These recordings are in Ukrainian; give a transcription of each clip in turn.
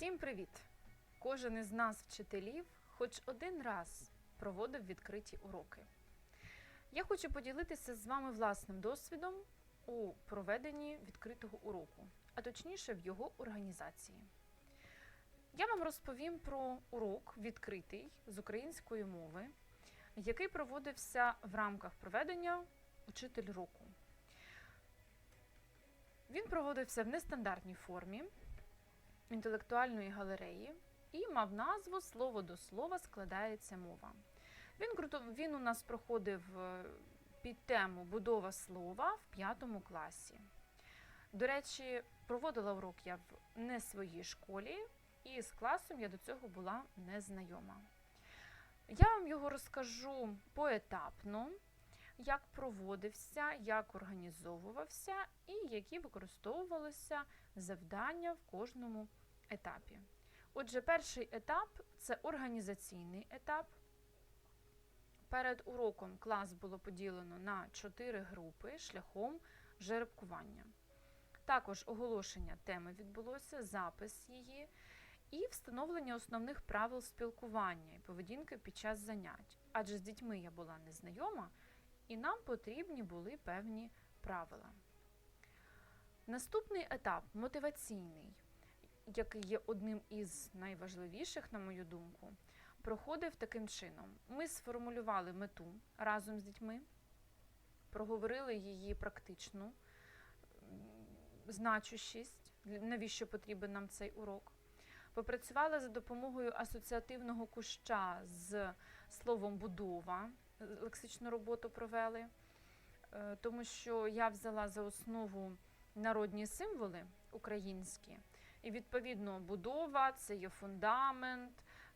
Всім привіт! Кожен із нас, вчителів, хоч один раз проводив відкриті уроки. Я хочу поділитися з вами власним досвідом у проведенні відкритого уроку, а точніше в його організації. Я вам розповім про урок відкритий з української мови, який проводився в рамках проведення Учитель року. Він проводився в нестандартній формі інтелектуальної галереї і мав назву Слово до слова складається мова. Він, круто- він у нас проходив е, під тему Будова слова в п'ятому класі. До речі, проводила урок я в не своїй школі, і з класом я до цього була не знайома. Я вам його розкажу поетапно, як проводився, як організовувався і які використовувалися завдання в кожному етапі. Отже, перший етап це організаційний етап. Перед уроком клас було поділено на чотири групи шляхом жеребкування. Також оголошення теми відбулося, запис її і встановлення основних правил спілкування і поведінки під час занять. Адже з дітьми я була незнайома, і нам потрібні були певні правила. Наступний етап мотиваційний, який є одним із найважливіших, на мою думку, проходив таким чином. Ми сформулювали мету разом з дітьми, проговорили її практичну значущість, навіщо потрібен нам цей урок. Попрацювали за допомогою асоціативного куща з словом будова, лексичну роботу провели, е, тому що я взяла за основу народні символи українські, і відповідно будова це є фундамент,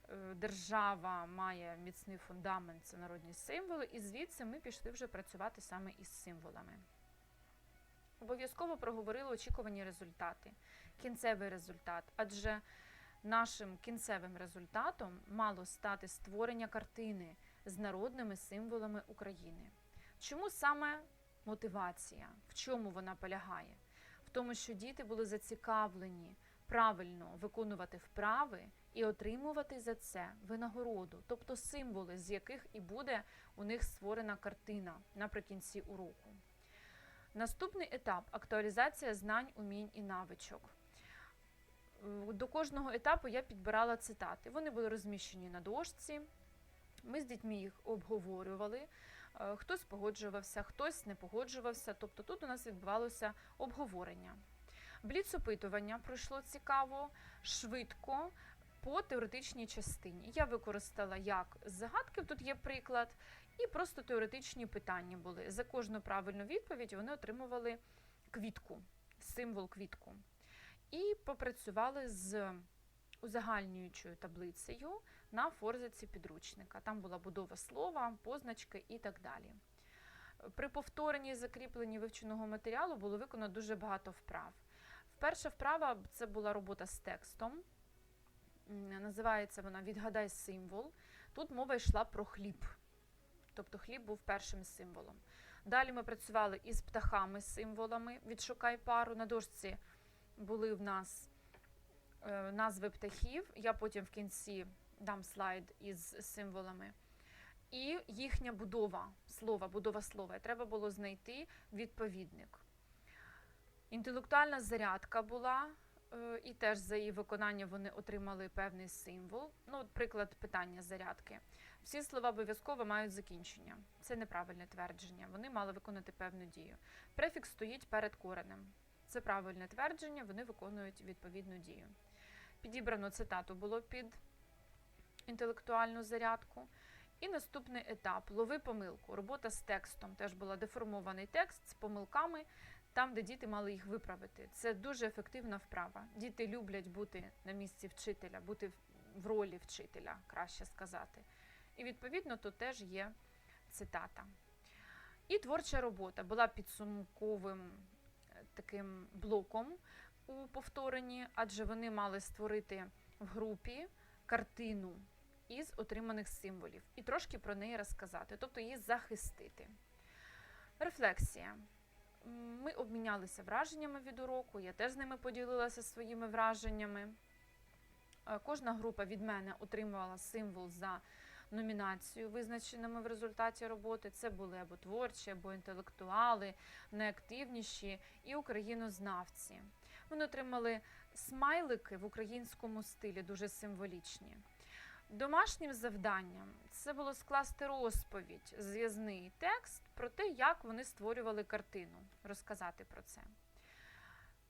е, держава має міцний фундамент, це народні символи, і звідси ми пішли вже працювати саме із символами. Обов'язково проговорили очікувані результати, кінцевий результат, адже нашим кінцевим результатом мало стати створення картини з народними символами України. Чому саме мотивація? В чому вона полягає? В тому, що діти були зацікавлені правильно виконувати вправи і отримувати за це винагороду, тобто символи, з яких і буде у них створена картина наприкінці уроку. Наступний етап актуалізація знань, умінь і навичок. Е, До кожного етапу я підбирала цитати. Вони були розміщені на дошці. Ми з дітьми їх обговорювали. Е, Хтось погоджувався, хтось не погоджувався. Тобто тут у нас відбувалося обговорення. Бліц-опитування пройшло цікаво, швидко по теоретичній частині. Я використала як загадки, тут є приклад, і просто теоретичні питання були. За кожну правильну відповідь вони отримували квітку, символ квітку. І попрацювали з узагальнюючою таблицею на форзаці підручника. Там була будова слова, позначки і так далі. При повторенні закріпленні вивченого матеріалу було виконано дуже багато вправ. Перша вправа це була робота з текстом. Називається вона Відгадай символ. Тут мова йшла про хліб. Тобто хліб був першим символом. Далі ми працювали із птахами, символами. Відшукай пару. На дошці були в нас е, назви птахів. Я потім в кінці дам слайд із символами. І їхня будова слова, будова слова. Треба було знайти відповідник. Інтелектуальна зарядка була, е, і теж за її виконання вони отримали певний символ. Ну, от приклад питання зарядки. Всі слова обов'язково мають закінчення. Це неправильне твердження. Вони мали виконати певну дію. Префікс стоїть перед коренем. Це правильне твердження, вони виконують відповідну дію. Підібрано цитату було під інтелектуальну зарядку. І наступний етап лови помилку. Робота з текстом теж була деформований текст з помилками, там, де діти мали їх виправити. Це дуже ефективна вправа. Діти люблять бути на місці вчителя, бути в- ролі вчителя, краще сказати. І відповідно тут теж є цитата. І творча робота була підсумковим е, таким блоком у повторенні, адже вони мали створити в групі картину із отриманих символів і трошки про неї розказати, тобто її захистити. Рефлексія. Ми обмінялися враженнями від уроку, я теж з ними поділилася своїми враженнями. Е, Кожна група від мене отримувала символ за номінацію, визначеними в результаті роботи. Це були або творчі, або інтелектуали, найактивніші і українознавці. Вони отримали смайлики в українському стилі, дуже символічні. Домашнім завданням це було скласти розповідь, зв'язний текст про те, як вони створювали картину, розказати про це.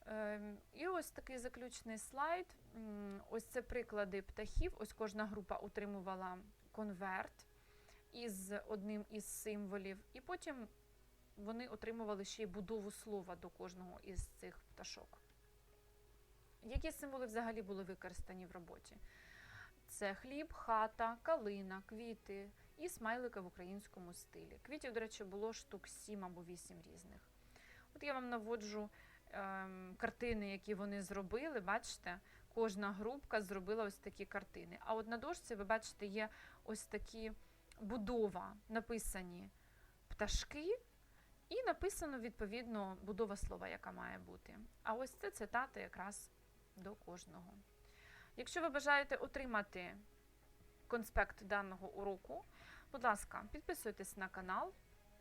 Ем, І ось такий заключний слайд. Ось це приклади птахів. Ось кожна група отримувала конверт із одним із символів, і потім вони отримували ще й будову слова до кожного із цих пташок. Які символи взагалі були використані в роботі? Це хліб, хата, калина, квіти і смайлики в українському стилі. Квітів, до речі, було штук 7 або 8 різних. От я вам наводжу ем, картини, які вони зробили. Бачите, кожна групка зробила ось такі картини. А от на дошці, ви бачите, є ось такі будова, написані пташки, і написано відповідно будова слова, яка має бути. А ось це цитати якраз до кожного. Якщо ви бажаєте отримати конспект даного уроку, будь ласка, підписуйтесь на канал,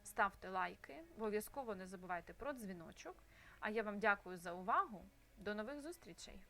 ставте лайки, обов'язково не забувайте про дзвіночок. А я вам дякую за увагу. До нових зустрічей!